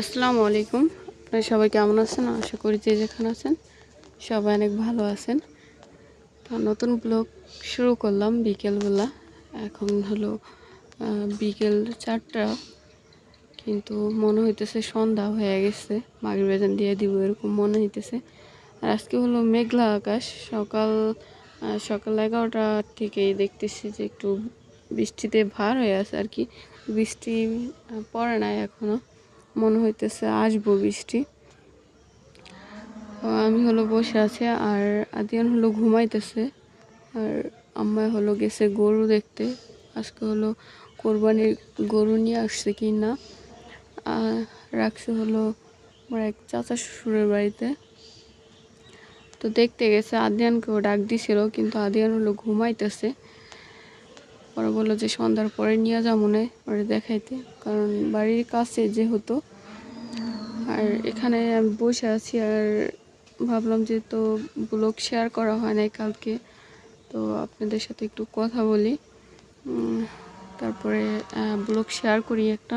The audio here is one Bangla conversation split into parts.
আসসালামু আলাইকুম। আপনারা সবাই কেমন আছেন? আশা করি যে যেখানে আছেন সবাই অনেক ভালো আছেন। তো নতুন ব্লগ শুরু করলাম বিকেলবেলা। এখন হলো বিকেল চারটা। কিন্তু মনে হইতেছে সন্ধ্যা হয়ে গেছে। মাগের বেতন দিয়ে দিব এরকম মনে হইতেছে। আর আজকে হলো মেঘলা আকাশ। সকাল সকাল এগারোটা থেকেই দেখতেছি যে একটু বৃষ্টিতে ভার হয়ে আছে আর কি। বৃষ্টি পড়ে নাই এখনও। মনে হইতেছে আসব বৃষ্টি। আমি হলো বসে আছি আর আদিয়ান হলো ঘুমাইতেছে আর আম্মা হলো গেছে গরু দেখতে। আজকে হলো কোরবানির গরু নিয়ে আসছে কি না রাখছে হলো আমার এক চাচা শ্বশুরের বাড়িতে। তো দেখতে গেছে, আদিয়ানকেও ডাক দিছিল, কিন্তু আদিয়ান হলো ঘুমাইতেছে। পরে বলল যে সন্ধ্যার পরে নিয়ে যাব মনে পরে দেখাইতে। কারণ বাড়ির কাছে যেহেতু। আর এখানে আমি বসে আছি আর ভাবলাম যে তো ব্লগ শেয়ার করা হয় নাই কালকে। তো আপনাদের সাথে একটু কথা বলি। তারপরে ব্লগ শেয়ার করি একটা।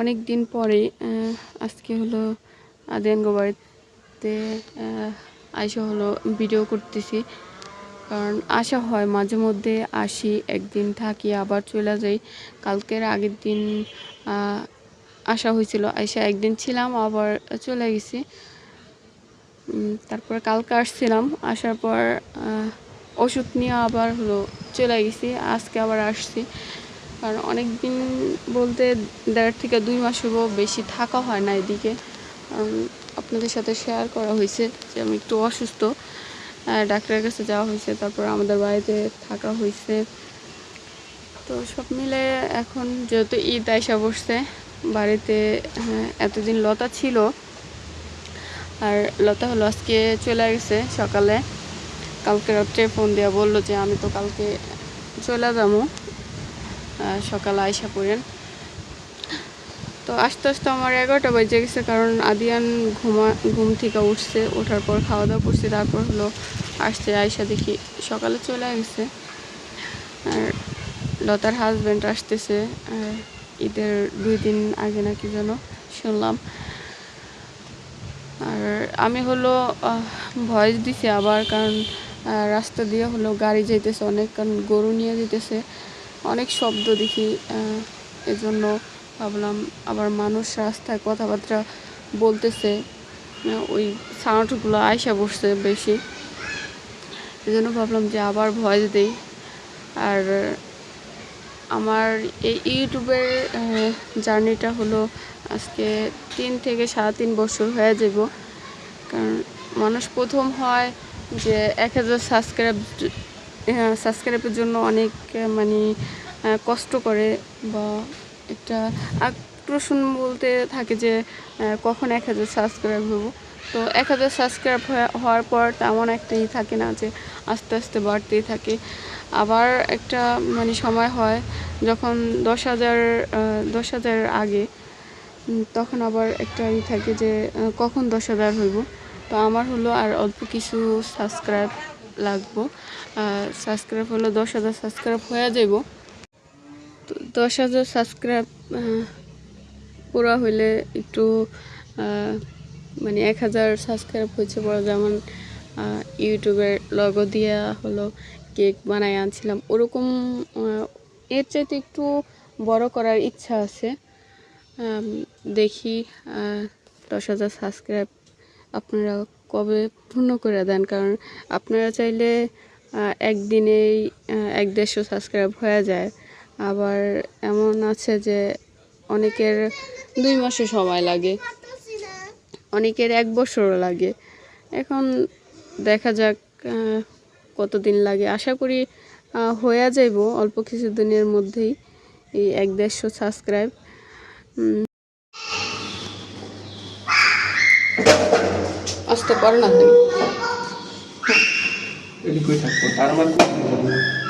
অনেক দিন পরে আজকে হলো আদিয়ানগো বাড়িতে আইসা হলো ভিডিও করতেছি। কারণ আসা হয় মাঝে মধ্যে আসি, একদিন থাকি, আবার চলে যাই। কালকের আগের দিন আসা হয়েছিল। আইসা একদিন ছিলাম, আবার চলে গেছি। তারপরে কালকে আসছিলাম। আসার পর ওষুধ নিয়ে আবার হলো চলে গেছি। আজকে আবার আসছি। কারণ অনেক দিন বলতে দেড় থেকে দুই মাস হব বেশি থাকা হয় না এদিকে। আপনাদের সাথে শেয়ার করা হয়েছে যে আমি একটু অসুস্থ। ডাক্তারের কাছে যাওয়া হয়েছে তারপর আমাদের বাড়িতে থাকা হয়েছে। তো সব মিলে এখন যেহেতু ঈদ আইসা বসছে বাড়িতে হ্যাঁ, এতদিন লতা ছিল। আর লতা হলো আজকে চলে গেছে সকালে। কালকে রাত্রে ফোন দেওয়া বলল যে আমি তো কালকে চলে যাব। সকালে আইসা পড়েন। তো আস্তে আস্তে আমার এগারোটা বেজে গেছে, কারণ আদিয়ান ঘুমা, ঘুম থেকে উঠছে, ওঠার পর খাওয়া দাওয়া করছে, তারপর হলো আসছে আয়সা দেখি সকালে চলে গেছে। আর লতার হাজব্যান্ড আসতেছে, আর ঈদের দুই দিন আগে নাকি যেন শুনলাম। আর আমি হলো ভয়েস দিছি আবার, কারণ রাস্তা দিয়ে হলো গাড়ি যাইতেছে অনেক, কারণ গরু নিয়ে যেতেছে অনেক শব্দ দেখি এজন্য ভাবলাম আবার মানুষ রাস্তায় কথাবার্তা বলতেছে ওই সাউন্ডগুলো আয়সা বসছে বেশি। এই জন্য ভাবলাম যে আবার ভয়েস দেই। আর আমার এই ইউটিউবের জার্নিটা হলো আজকে তিন থেকে সাড়ে তিন বছর হয়ে যাব কারণ মানুষ প্রথম হয় যে এক হাজার সাবস্ক্রাইব সাবস্ক্রাইবের জন্য অনেক মানে কষ্ট করে বা একটা আকর্ষণ বলতে থাকে যে কখন এক হাজার সাবস্ক্রাইব হব। তো এক হাজার সাবস্ক্রাইব হওয়ার পর তেমন একটা ই থাকে না যে, আস্তে আস্তে বাড়তেই থাকে। আবার একটা মানে সময় হয় যখন দশ হাজার দশ হাজার আগে তখন আবার একটা ই থাকে যে কখন দশ হাজার হইব। তো আমার হলো আর অল্প কিছু সাবস্ক্রাইব লাগবো। সাবস্ক্রাইব হলো দশ হাজার সাবস্ক্রাইব হয়ে যাব দশ হাজার সাবস্ক্রাইব পুরো হইলে একটু মানে এক হাজার সাবস্ক্রাইব হয়েছে বড় যেমন ইউটিউবের লগো দিয়া হলো কেক বানাই আনছিলাম। ওরকম এর চাইতে একটু বড় করার ইচ্ছা আছে। দেখি দশ হাজার সাবস্ক্রাইব আপনারা কবে পূর্ণ করে দেন। কারণ আপনারা চাইলে একদিনেই এক দেড়শো সাবস্ক্রাইব হয়ে যায়। আবার এমন আছে যে অনেকের দুই মাসে সময় লাগে, অনেকের এক বছরও লাগে। এখন দেখা যাক কতদিন লাগে। আশা করি হয়ে যাইব অল্প কিছু দিনের মধ্যেই এই এক দেড়শো সাবস্ক্রাইব। আসতে পারে না তুমি?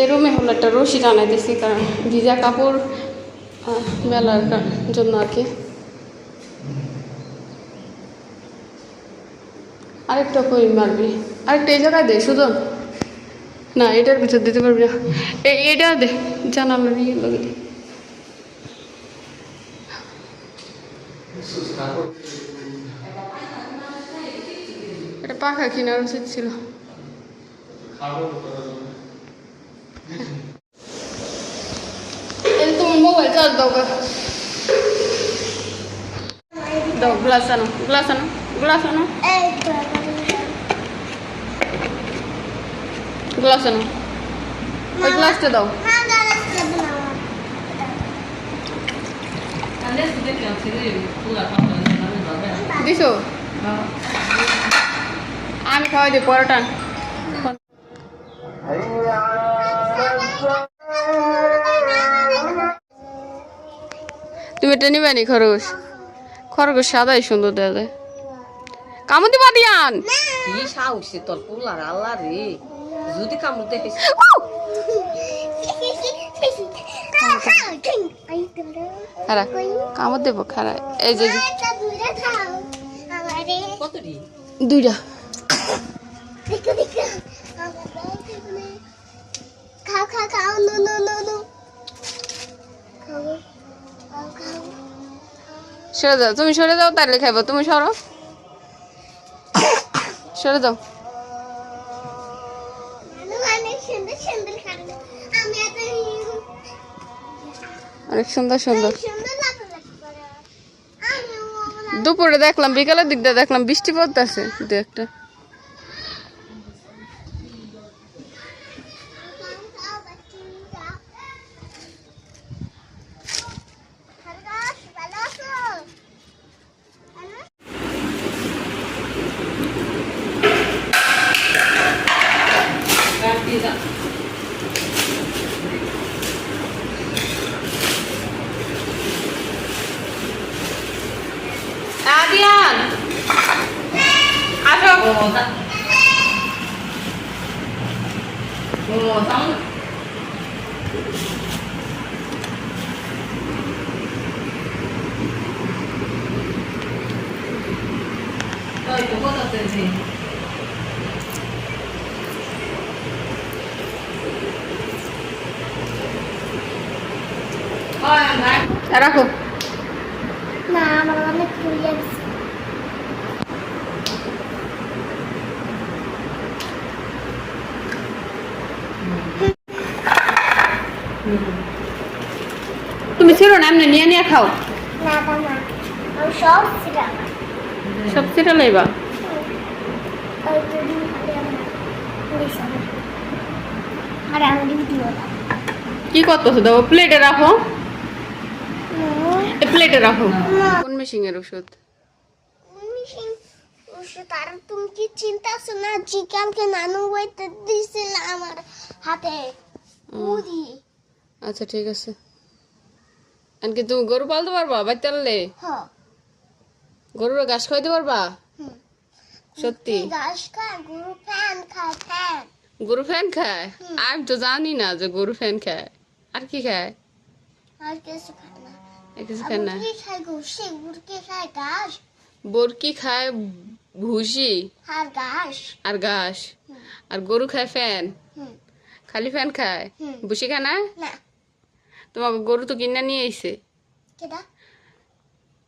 এই রুমে হলো একটা রশি টানাইতেছি কারণ ভিজা কাপড় মেলার জন্য আর কি। আরেকটা কই মারবি। আরেকটা এই জায়গায় দে, সুজন। না, এটার ভিতর দিতে পারবি না। এটা দে জানালো নিয়ে লগে এটা পাখা কেনার উচিত ছিল। এই তোমার মোবাইল চার্জ দাও গা। দাও গ্লাস আনো গ্লাস আনো গ্লাস আনো। গ্লাস আনো। ওই গ্লাসটা দাও। দিছো? আমি খাওয়াই দিই, পরোটা। তুমি এটা নিবে নি খরগোশ? খরগোশ সাদাই সুন্দর দেওয়া যায় কামতি পাতিয়ান কি সাহসে তোর পোলার আল্লাহ রে। যদি কামড় দেখিস খারা কামত দেবো খারা এই যে দুইটা খাও খাও খাও নো নো নো নো খাও খাও খাও সরে যাও। তুমি সরে যাও তাহলে খাইবো। তুমি সরো। সরে যাও। অনেক সুন্দর সুন্দর। দুপুরে দেখলাম, বিকালের দিক দিয়ে দেখলাম, বৃষ্টি পড়তেছে, দু একটা ভালো আছো হ্যালো আদিয়ান আসো ও তা ও তাম ওই তো কত আছে ওই ভাই রাখো না আমার অনেক ছিল না এমনি নিয়ে নিয়ে খাও। সব সেটা লাইবা? কি করতেছো? দাও প্লেটে রাখো। প্লেটে রাখো। কোন ওষুধ? মিশিং ওষুধ আর তুমি কি চিন্তা আছো না জি কালকে নানু বইতে দিছিল আমার হাতে? আচ্ছা ঠিক আছে। এনকি তুমি গরু পালতে পারবা বাইতে আনলে গরুর ঘাস খাইতে পারবা? সত্যি। গরু ফ্যান খায় আমি তো জানি না যে গরু ফ্যান খায়। আর কি খায়? আর কিছু খায় না। কিছু খায় বরকি খায় ভুসি। আর ঘাস। আর ঘাস। আর গরু খায় ফ্যান। খালি ফ্যান খায়? ভুসি খায় না। তোমাকে গরু তো কিনে নিয়ে আইছে।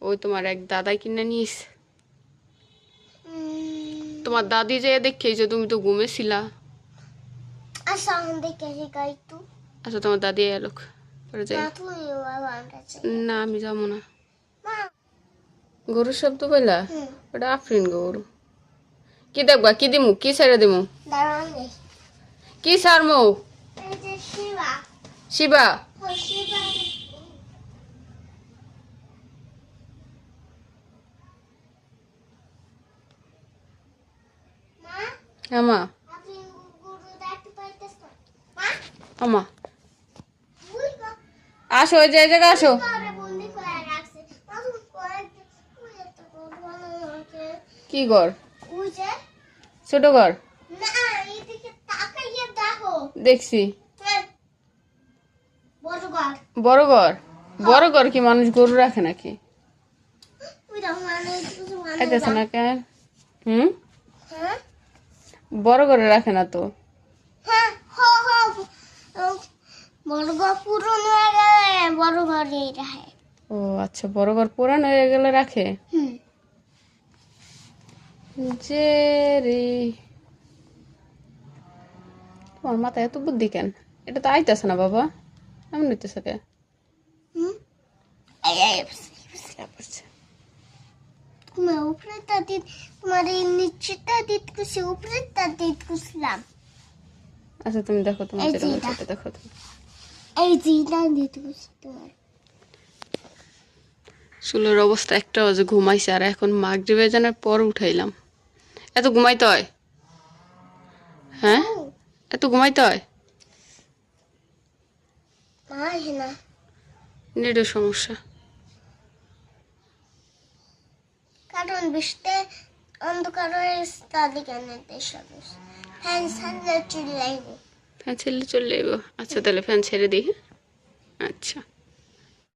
ওই তোমার এক দাদাই কিনে নিয়ে এসে তোমার দাদি যে দেখেছে তুমি তো ঘুমেছিলা। আচ্ছা আচ্ছা তোমার দাদি এলো পরে যাই। না আমি যাব না। গরুর শব্দ হুম। ওটা আফরিন গরু। কি দেখবা কি দিমু? কি ছেড়ে দিমু? কি সারমু শিবা। আমা। আমা। আসো ওই এই জায়গায় আসো। ঘরে? বন্দি করে রাখছে মা বড় ঘর? বড় ঘর কি মানুষ গরু রাখে নাকি? খাইতেছে না কেন হুম? বড় ঘরে রাখে না তো? বড় ঘর ও আচ্ছা বড় ঘর পুরান হয়ে গেলে রাখে? যে রে। তোমার মাথায় এত বুদ্ধি কেন? এটা তো আইতাছে না বাবা। এমন হইতেছে কে? কুছিলাম আচ্ছা তুমি দেখো তোমার যেটা যে দেখো তুমি এই জিটা দিত তোমার চুলের অবস্থা একটা বাজে ঘুমাইছে আর এখন মাগরিবে জানার পর উঠাইলাম। এত ঘুমাইতে হয়? হ্যাঁ? এত ঘুমাইতে হয়? না। নেটের সমস্যা। কারণ বৃষ্টি অন্ধকার হয়ে তাদের কেন দেশ ফ্যান সানলে চিল্লাইব ফ্যান ছেড়ে চলে যাইব। আচ্ছা তাহলে ফ্যান ছেড়ে দিই হ্যাঁ? আচ্ছা।